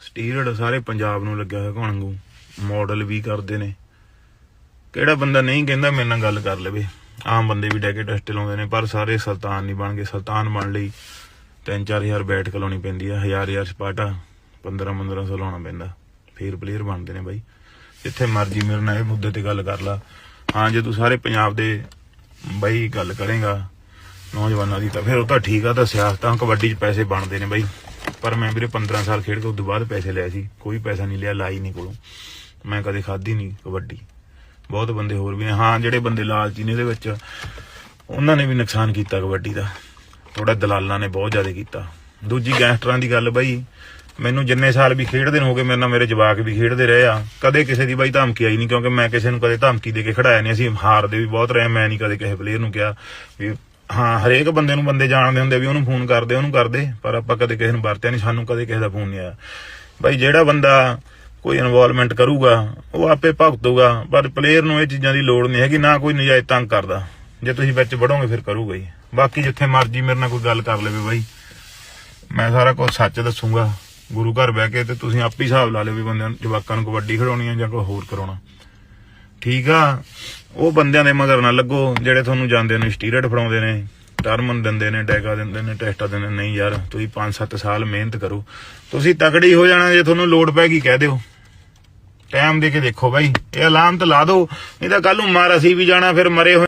ਸਟੀਰਡ ਸਾਰੇ ਪੰਜਾਬ ਨੂੰ ਲੱਗਿਆ ਹੋਇਆ ਘਣਗੂ ਮਾਡਲ ਵੀ ਕਰਦੇ ਨੇ। ਕਿਹੜਾ ਬੰਦਾ ਨਹੀਂ ਕਹਿੰਦਾ ਮੇਰੇ ਨਾਲ ਗੱਲ ਕਰ ਲਵੇ। ਆਮ ਬੰਦੇ ਵੀ ਡੈਕੇ ਟੈਸਟ ਲਾਉਂਦੇ ਨੇ, ਪਰ ਸਾਰੇ ਸੁਲਤਾਨ ਨਹੀਂ ਬਣ ਗਏ। ਸੁਲਤਾਨ ਬਣ ਲਈ 3-4000 ਬੈਠ ਕੇ ਲਾਉਣੀ ਪੈਂਦੀ ਆ, ਹਜ਼ਾਰ ਹਜ਼ਾਰ ਸਪਾਟਾ 15-1500 ਲਾਉਣਾ ਪੈਂਦਾ। ਫੇਰ ਪਲੇਅਰ ਬਣਦੇ ਨੇ ਬਾਈ। ਜਿੱਥੇ ਮਰਜ਼ੀ ਮੇਰੇ ਨਾਲ ਇਹ ਮੁੱਦੇ ਤੇ ਗੱਲ ਕਰ ਲਾ। ਹਾਂ, ਜੇ ਤੂੰ ਸਾਰੇ ਪੰਜਾਬ ਦੇ ਬਾਈ ਗੱਲ ਕਰੇਗਾ। ਨੌਜਵਾਨਾਂ ਦੀ ਤਾਂ ਫਿਰ ਉਹ ਤਾਂ ਠੀਕ ਆ ਤਾਂ ਸਿਆਸਤਾਂ, ਕਬੱਡੀ 'ਚ ਪੈਸੇ ਬਣਦੇ ਨੇ ਬਾਈ। ਪਰ ਮੈਂ ਵੀਰੇ 15 ਸਾਲ ਖੇਡ ਕੇ ਉਸ ਤੋਂ ਬਾਅਦ ਪੈਸੇ ਲਏ ਸੀ। ਕੋਈ ਪੈਸਾ ਨਹੀਂ ਲਿਆ, ਲਾਈ ਨਹੀਂ ਕੋਲੋਂ। ਮੈਂ ਕਦੇ ਖਾਧੀ ਨਹੀਂ ਕਬੱਡੀ। ਬਹੁਤ ਬੰਦੇ ਹੋਰ ਵੀ ਨੇ। ਹਾਂ, ਜਿਹੜੇ ਬੰਦੇ ਲਾਲਚੀ ਨੇ ਇਹਦੇ ਵਿੱਚ, ਉਹਨਾਂ ਨੇ ਵੀ ਨੁਕਸਾਨ ਕੀਤਾ ਕਬੱਡੀ ਦਾ। ਥੋੜਾ ਦਲਾਲਾਂ ਨੇ ਬਹੁਤ ਜ਼ਿਆਦਾ ਕੀਤਾ। ਦੂਜੀ ਗੈਂਗਸਟਰਾਂ ਦੀ ਗੱਲ ਬਾਈ ਮੈਨੂੰ ਜਿੰਨੇ ਸਾਲ ਵੀ ਖੇਡਦੇ ਨੂੰ ਹੋ ਗਏ, ਮੇਰੇ ਨਾਲ ਮੇਰੇ ਜਵਾਕ ਵੀ ਖੇਡਦੇ ਰਹੇ ਆ। ਕਦੇ ਕਿਸੇ ਦੀ ਬਾਈ ਧਮਕੀ ਆਈ ਨਹੀਂ, ਕਿਉਂਕਿ ਮੈਂ ਕਿਸੇ ਨੂੰ ਕਦੇ ਧਮਕੀ ਦੇ ਕੇ ਖੜਾਇਆ ਨਹੀਂ। ਅਸੀਂ ਹਾਰਦੇ ਵੀ ਬਹੁਤ ਰਹੇ ਮੈਂ ਨਹੀਂ ਕਦੇ ਕਿਸੇ ਪਲੇਅਰ ਨੂੰ ਕਿਹਾ ਵੀ ਹਾਂ, ਹਰੇਕ ਬੰਦੇ ਨੂੰ ਬੰਦੇ ਜਾਣਦੇ ਹੁੰਦੇ ਵੀ ਉਹਨੂੰ ਫੋਨ ਕਰਦੇ, ਉਹਨੂੰ ਕਰਦੇ, ਪਰ ਆਪਾਂ ਕਦੇ ਕਿਸੇ ਨੂੰ ਵਰਤਿਆ ਨਹੀਂ, ਸਾਨੂੰ ਕਦੇ ਕਿਸੇ ਦਾ ਫੋਨ ਨਹੀਂ ਆਇਆ। ਬਾਈ ਜਿਹੜਾ ਬੰਦਾ ਕੋਈ ਇਨਵੋਲਵਮੈਂਟ ਕਰੂਗਾ, ਉਹ ਆਪੇ ਭੁਗਤੂਗਾ, ਪਰ ਪਲੇਅਰ ਨੂੰ ਇਹ ਚੀਜ਼ਾਂ ਦੀ ਲੋੜ ਨਹੀਂ ਹੈਗੀ, ਨਾ ਕੋਈ ਨਜਾਇਜ਼ ਤੰਗ ਕਰਦਾ। ਜੇ ਤੁਸੀਂ ਵਿੱਚ ਵੜੋਗੇ, ਫਿਰ ਕਰੂਗਾ ਹੀ। ਬਾਕੀ ਜਿੱਥੇ ਮਰਜ਼ੀ ਮੇਰੇ ਨਾਲ ਕੋਈ ਗੱਲ ਕਰ ਲਵੇ ਬਾਈ। ਮੈਂ ਸਾਰਾ ਕੁਝ ਸੱਚ ਦੱਸੂਗਾ। ਗੁਰੂ ਘਰ ਬਹਿ ਕੇ ਤੇ ਤੁਸੀਂ ਆਪੇ ਹੀ ਹਿਸਾਬ ਲਾ ਲਿਓ ਵੀ ਬੰਦਿਆਂ ਨੂੰ, ਜਵਾਕਾਂ ਨੂੰ ਕਬੱਡੀ ਖਿਡਾਉਣੀ ਆ ਜਾਂ ਕੋਈ ਹੋਰ ਕਰਾਉਣਾ। ਠੀਕ ਆ? ਉਹ ਬੰਦਿਆਂ ਦੇ ਮਗਰ ਨਾ ਲੱਗੋ, ਜਿਹੜੇ ਤੁਹਾਨੂੰ ਜਾਂਦੇ ਨੇ ਸਟੀਰਡ ਫੜਾਉਂਦੇ ਨੇ ਟਰਮਨ ਦਿੰਦੇ ਨੇ ਡੈਗਾ ਦਿੰਦੇ ਨੇ, ਟੈਸਟਾ ਦਿੰਦੇ ਨਹੀਂ ਯਾਰ, ਤੁਸੀਂ 5-7 ਸਾਲ ਮਿਹਨਤ ਕਰੋ। ਤੁਸੀਂ ਤਕੜੀ ਹੋ ਜਾਣਾ, ਜੇ ਤੁਹਾਨੂੰ ਲੋਡ ਗਈ, ਕਹਿ ਦਿਓ। ਟਾਈਮ ਦੇ ਕੇ ਦੇਖੋ ਬਾਈ, ਇਹ ਅਲਾਰਮ ਤਾਂ ਲਾ ਦਿਓ, ਨਹੀਂ ਤਾਂ ਕੱਲ ਨੂੰ ਮਾਰ ਅਸੀਂ ਵੀ ਜਾਣਾ, ਫਿਰ ਮਰੇ ਹੋਏ